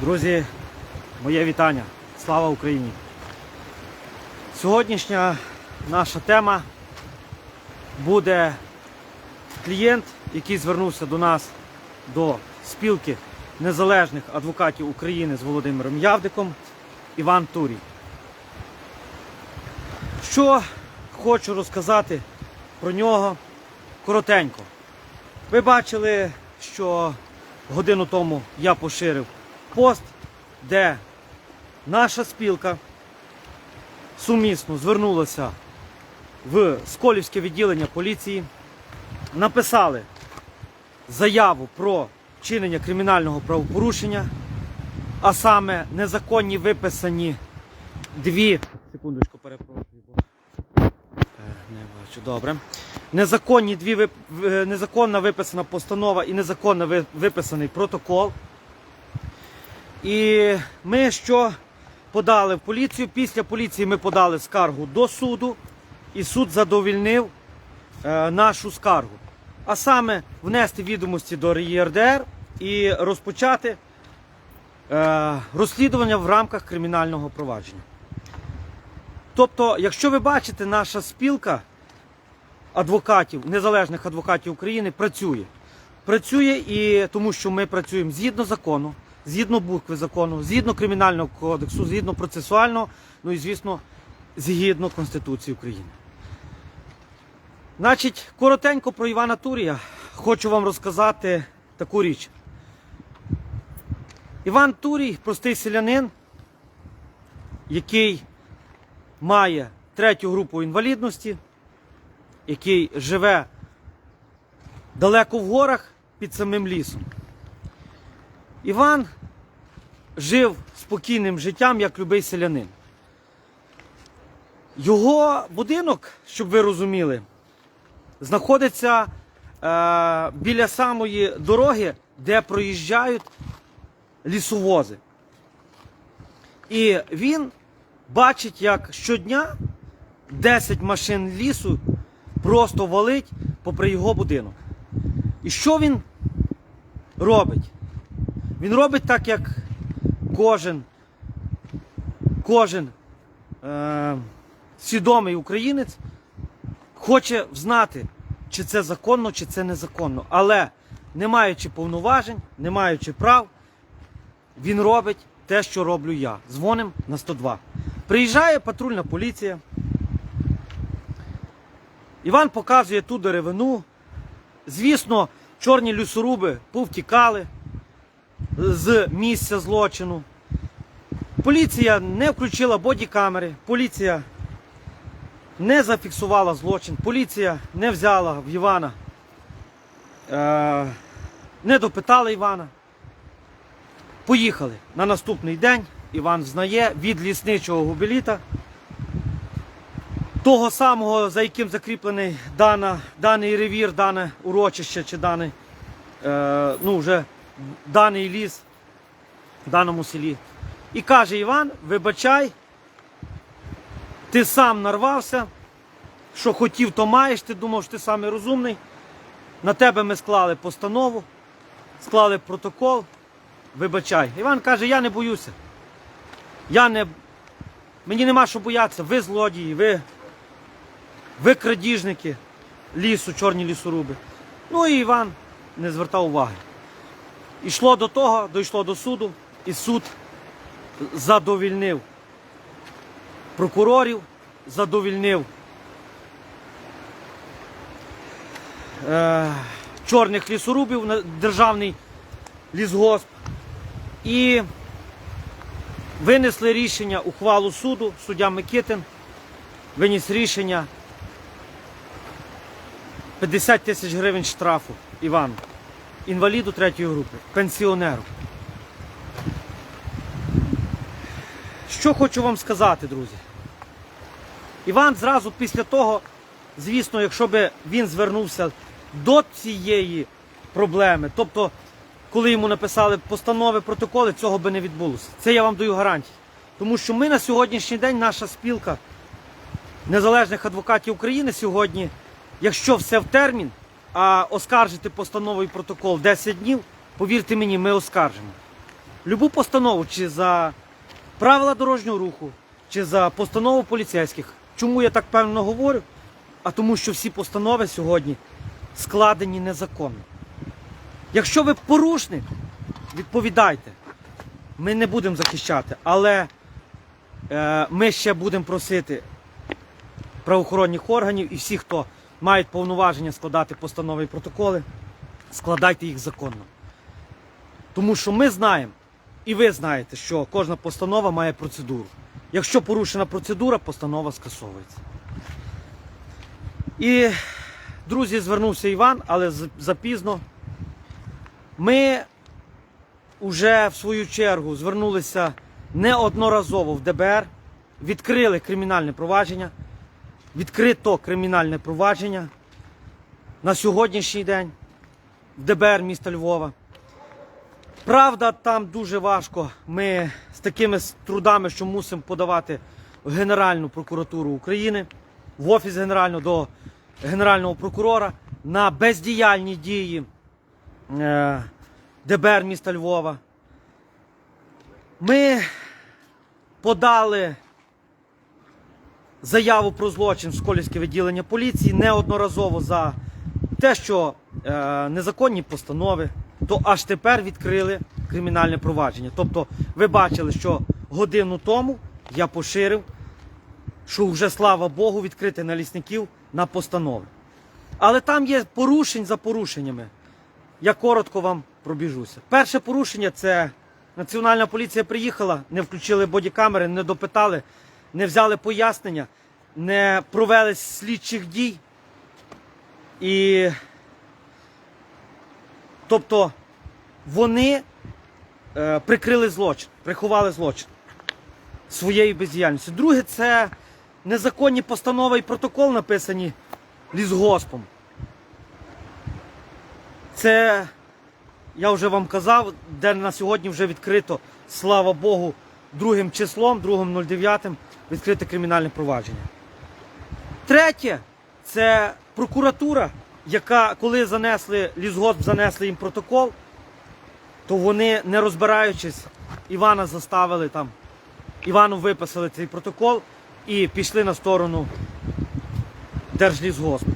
Друзі, моє вітання. Слава Україні! Сьогоднішня наша тема буде клієнт, який звернувся до нас до спілки незалежних адвокатів України з Володимиром Явдиком Іван Турій. Що хочу розказати про нього коротенько. Ви бачили, що годину тому я поширив пост, де наша спілка сумісно звернулася в Сколівське відділення поліції, написали заяву про вчинення кримінального правопорушення, а саме незаконні виписані дві. Секундочку, перепрошую. е, Не бачу, добре. Незаконні дві вип- незаконна виписана постанова і незаконно виписаний протокол. І ми що подали в поліцію. Після поліції ми подали скаргу до суду, і суд задовільнив е, нашу скаргу. А саме внести відомості до РЄРДР і розпочати е, розслідування в рамках кримінального провадження. Тобто, якщо ви бачите, наша спілка адвокатів, незалежних адвокатів України працює. Працює і тому, що ми працюємо згідно закону, згідно букви закону, згідно кримінального кодексу, згідно процесуального, ну і звісно, згідно Конституції України. Значить, коротенько про Івана Турія хочу вам розказати таку річ. Іван Турій простий селянин, який має третю групу інвалідності, який живе далеко в горах під самим лісом. Іван жив спокійним життям, як любий селянин. Його будинок, щоб ви розуміли, знаходиться е, біля самої дороги, де проїжджають лісовози. І він бачить, як щодня 10 машин лісу просто валить попри його будинок. І що він робить? Він робить так, як кожен, кожен е, свідомий українець хоче знати, чи це законно, чи це незаконно. Але не маючи повноважень, не маючи прав, він робить те, що роблю я. Дзвоним на 102. Приїжджає патрульна поліція. Іван показує ту деревину. Звісно, чорні лісоруби повтікали з місця злочину. Поліція не включила бодікамери, поліція не зафіксувала злочин, поліція не взяла в Івана, е, не допитала Івана. Поїхали на наступний день. Іван знає від лісничого губеліта, того самого, за яким закріплений дана, даний ревір, дане урочище чи даний, е, ну, вже даний ліс в даному селі. І каже Іван, вибачай, ти сам нарвався, що хотів, то маєш, ти думав, що ти самий розумний. На тебе ми склали постанову, склали протокол. Вибачай. Іван каже, я не боюся. Я не. Мені нема що боятися. Ви злодії, ви, ви крадіжники лісу, чорні лісоруби. Ну і Іван не звертав уваги. Ішло до того, дійшло до суду, і суд задовільнив. Прокурорів, задовільнив. Е, чорних лісорубів державний лісгосп. І винесли рішення ухвалу суду, суддя Микитин виніс рішення 50 тисяч гривень штрафу. Івану, інваліду третьої групи, пенсіонеру. Що хочу вам сказати, друзі? Іван зразу після того, звісно, якщо би він звернувся до цієї проблеми, тобто, коли йому написали постанови, протоколи, цього би не відбулося. Це я вам даю гарантію. Тому що ми на сьогоднішній день, наша спілка незалежних адвокатів України сьогодні, якщо все в термін, а оскаржити постанову і протокол 10 днів, повірте мені, ми оскаржимо. любу постанову чи за правила дорожнього руху, чи за постанову поліцейських. Чому я так певно говорю? А тому, що всі постанови сьогодні складені незаконно. Якщо ви порушник, відповідайте. Ми не будемо захищати, але е, ми ще будемо просити правоохоронних органів і всіх, хто мають повноваження складати постанови і протоколи, складайте їх законно. Тому що ми знаємо, і ви знаєте, що кожна постанова має процедуру. Якщо порушена процедура, постанова скасовується. І, друзі, звернувся Іван, але запізно. Ми вже в свою чергу звернулися неодноразово в ДБР, відкрили кримінальне провадження, відкрито кримінальне провадження на сьогоднішній день в ДБР міста Львова. Правда, там дуже важко. Ми з такими трудами, що мусимо подавати в Генеральну прокуратуру України, в офіс генерального до Генерального прокурора на бездіяльні дії е, ДБР міста Львова. Ми подали заяву про злочин в Сколівське відділення поліції неодноразово за те, що е, незаконні постанови, то аж тепер відкрили кримінальне провадження. Тобто, ви бачили, що годину тому я поширив, що вже слава Богу, відкрити на лісників на постанови. Але там є порушень за порушеннями. Я коротко вам пробіжуся. Перше порушення це Національна поліція приїхала, не включили бодікамери, не допитали, не взяли пояснення, не провели слідчих дій. І тобто вони е, прикрили злочин, приховали злочин своєю бездіяльністю. Друге, це незаконні постанови і протокол написані лісгоспом. Це, я вже вам казав, де на сьогодні вже відкрито, слава Богу, другим числом, 2.09 відкрите кримінальне провадження. Третє, це прокуратура, яка, коли занесли, лісгосп занесли їм протокол, то вони, не розбираючись, Івана заставили там, Івану виписали цей протокол і пішли на сторону Держлісгоспу.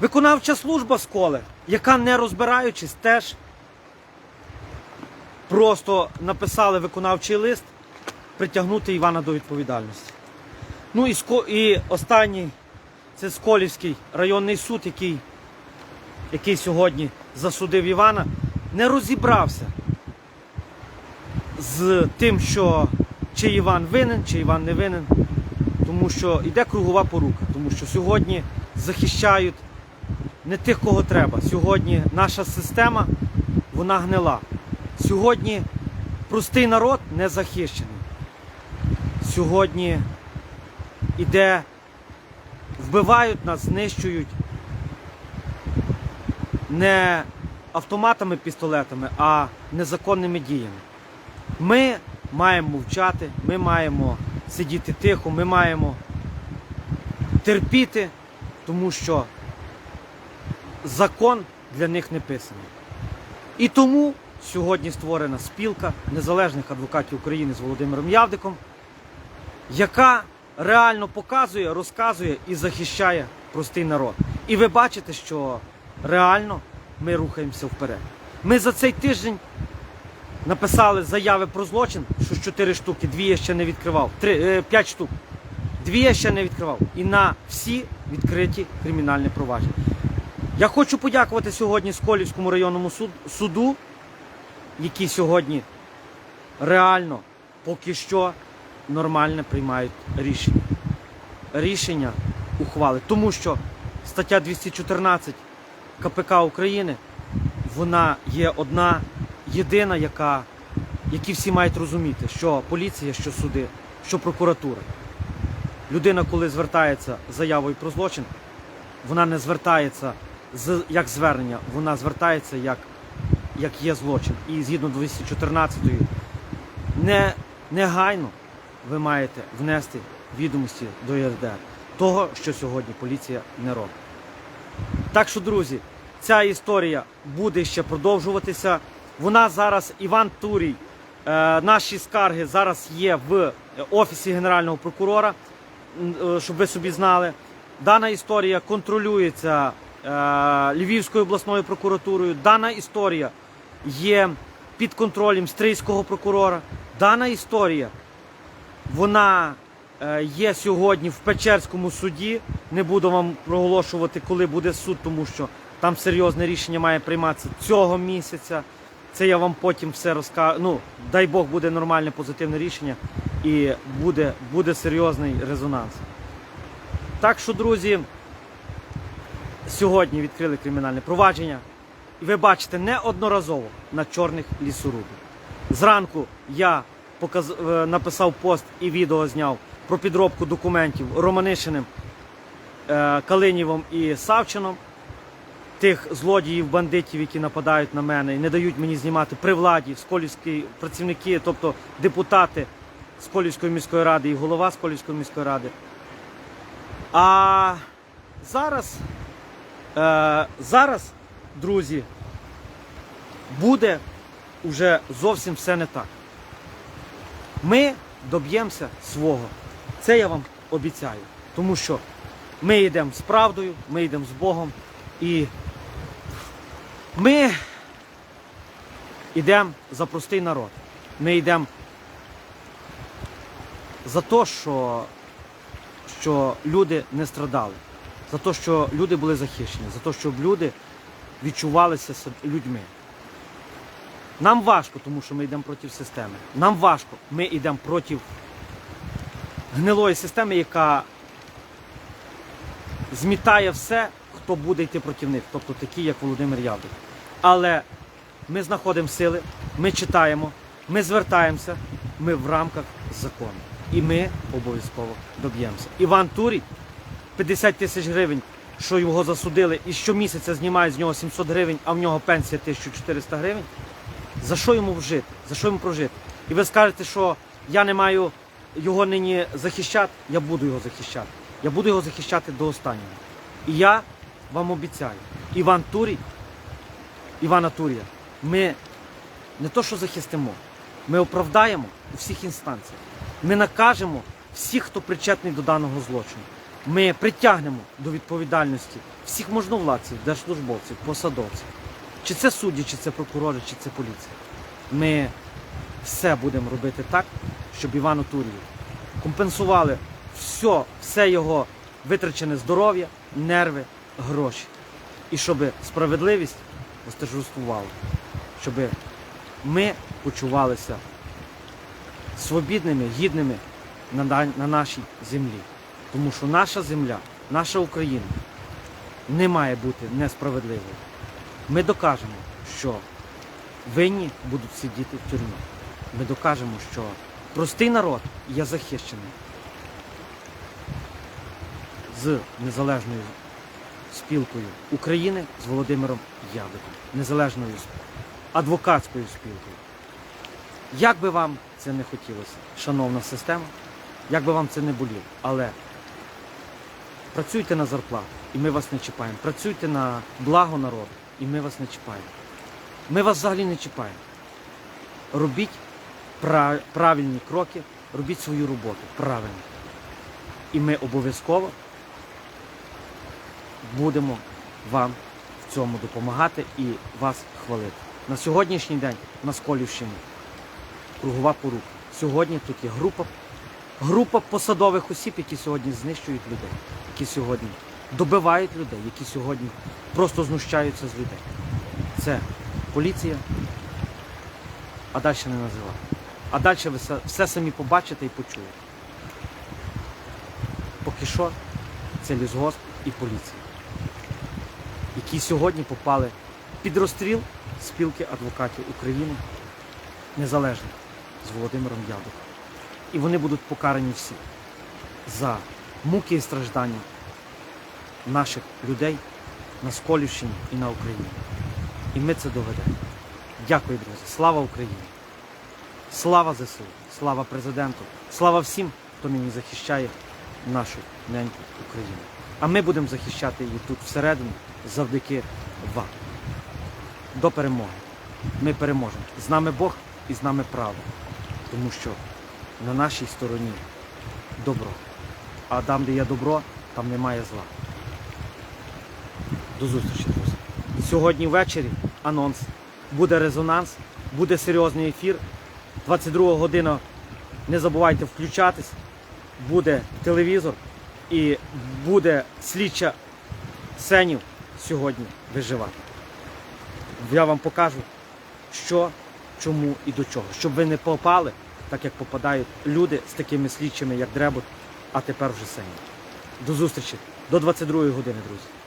Виконавча служба сколи, яка не розбираючись, теж просто написали виконавчий лист притягнути Івана до відповідальності. Ну і, і останній це Сколівський районний суд, який, який сьогодні засудив Івана, не розібрався з тим, що чи Іван винен, чи Іван не винен, тому що йде кругова порука, тому що сьогодні захищають не тих, кого треба. Сьогодні наша система вона гнила. Сьогодні простий народ не захищений. Сьогодні іде, вбивають нас, знищують не автоматами, пістолетами, а незаконними діями. Ми маємо мовчати, ми маємо сидіти тихо, ми маємо терпіти, тому що закон для них не писаний. І тому сьогодні створена спілка незалежних адвокатів України з Володимиром Явдиком, яка реально показує, розказує і захищає простий народ. І ви бачите, що реально ми рухаємося вперед. Ми за цей тиждень написали заяви про злочин, що 4 штуки, дві я ще не відкривав, 3, 5 штук. Дві я ще не відкривав. І на всі відкриті кримінальні провадження. Я хочу подякувати сьогодні Сколівському районному суду, які сьогодні реально поки що нормально приймають рішення. Рішення ухвали. Тому що стаття 214 КПК України вона є одна єдина, яка, які всі мають розуміти, що поліція, що суди, що прокуратура. Людина, коли звертається заявою про злочин, вона не звертається з, як звернення, вона звертається як, як є злочин. І згідно 214 не, негайно ви маєте внести відомості до ЄРДР. Того, що сьогодні поліція не робить. Так що, друзі, ця історія буде ще продовжуватися. Вона зараз Іван Турій Е, наші скарги зараз є в офісі Генерального прокурора, е, щоб ви собі знали. Дана історія контролюється е, Львівською обласною прокуратурою. Дана історія є під контролем стрийського прокурора. Дана історія вона е, є сьогодні в Печерському суді. Не буду вам проголошувати, коли буде суд, тому що там серйозне рішення має прийматися цього місяця. Це я вам потім все розкажу. Ну, дай Бог буде нормальне позитивне рішення і буде, буде серйозний резонанс. Так що, друзі, сьогодні відкрили кримінальне провадження. І ви бачите неодноразово на чорних лісорубах. Зранку я показ... е, написав пост і відео зняв про підробку документів Романишиним, е, Калинєвим і Савчином, тих злодіїв, бандитів, які нападають на мене і не дають мені знімати при владі, Сколівські працівники, тобто депутати Сколівської міської ради і голова Сколівської міської ради. А зараз, е, зараз, друзі, буде вже зовсім все не так. Ми доб'ємося свого. Це я вам обіцяю. Тому що ми йдемо з правдою, ми йдемо з Богом і ми йдемо за простий народ. Ми йдемо за те, що, що люди не страдали, за те, що люди були захищені, за те, щоб люди відчувалися людьми. Нам важко, тому що ми йдемо проти системи. Нам важко, ми йдемо проти гнилої системи, яка змітає все, хто буде йти проти них, тобто такі, як Володимир Явдик. Але ми знаходимо сили, ми читаємо, ми звертаємося, ми в рамках закону. І ми обов'язково доб'ємося. Іван Турій 50 тисяч гривень, що його засудили, і щомісяця знімають з нього 700 гривень, а в нього пенсія 1400 гривень. За що йому жити? За що йому прожити? І ви скажете, що я не маю його нині захищати, я буду його захищати. Я буду його захищати до останнього. І я вам обіцяю, Іван Турій, Івана Турія, ми не то, що захистимо, ми оправдаємо у всіх інстанціях. Ми накажемо всіх, хто причетний до даного злочину. Ми притягнемо до відповідальності всіх можновладців, держслужбовців, посадовців. Чи це судді, чи це прокурори, чи це поліція. Ми все будемо робити так, щоб Івану Турію компенсували все, все його витрачене здоров'я, нерви, гроші. І щоб справедливість восторжествувала, щоб ми почувалися свобідними, гідними на нашій землі. Тому що наша земля, наша Україна не має бути несправедливою. Ми докажемо, що винні будуть сидіти в тюрмі. Ми докажемо, що простий народ є захищений з незалежною спілкою України з Володимиром Явдиком, незалежною адвокатською спілкою. Як би вам це не хотілося, шановна система, як би вам це не боліло, але працюйте на зарплату, і ми вас не чіпаємо. Працюйте на благо народу, і ми вас не чіпаємо. Ми вас взагалі не чіпаємо. Робіть правильні кроки, робіть свою роботу правильно. І ми обов'язково будемо вам в цьому допомагати і вас хвалити. На сьогоднішній день на Сколівщині кругова порука. Сьогодні тут є група, група посадових осіб, які сьогодні знищують людей, які сьогодні добивають людей, які сьогодні просто знущаються з людей. Це поліція, а далі не називаю. А далі ви все самі побачите і почуєте. Поки що це лісгосп і поліція, які сьогодні попали під розстріл спілки адвокатів України незалежно з Володимиром Ядуком. І вони будуть покарані всі за муки і страждання наших людей на Сколівщині і на Україні. І ми це доведемо. Дякую, друзі. Слава Україні! Слава ЗСУ, слава президенту, слава всім, хто нині захищає нашу неньку Україну. А ми будемо захищати її тут всередині завдяки вам. До перемоги. Ми переможемо. З нами Бог і з нами правда. Тому що на нашій стороні добро. А там, де є добро, там немає зла. До зустрічі, друзі. Сьогодні ввечері анонс. Буде резонанс, буде серйозний ефір. 22 година. Не забувайте включатись. Буде телевізор і буде слідча сценів сьогодні виживати. Я вам покажу, що, чому і до чого. Щоб ви не попали, так як попадають люди з такими слідчими, як Дребут, а тепер вже Сенів. До зустрічі до 22 години, друзі.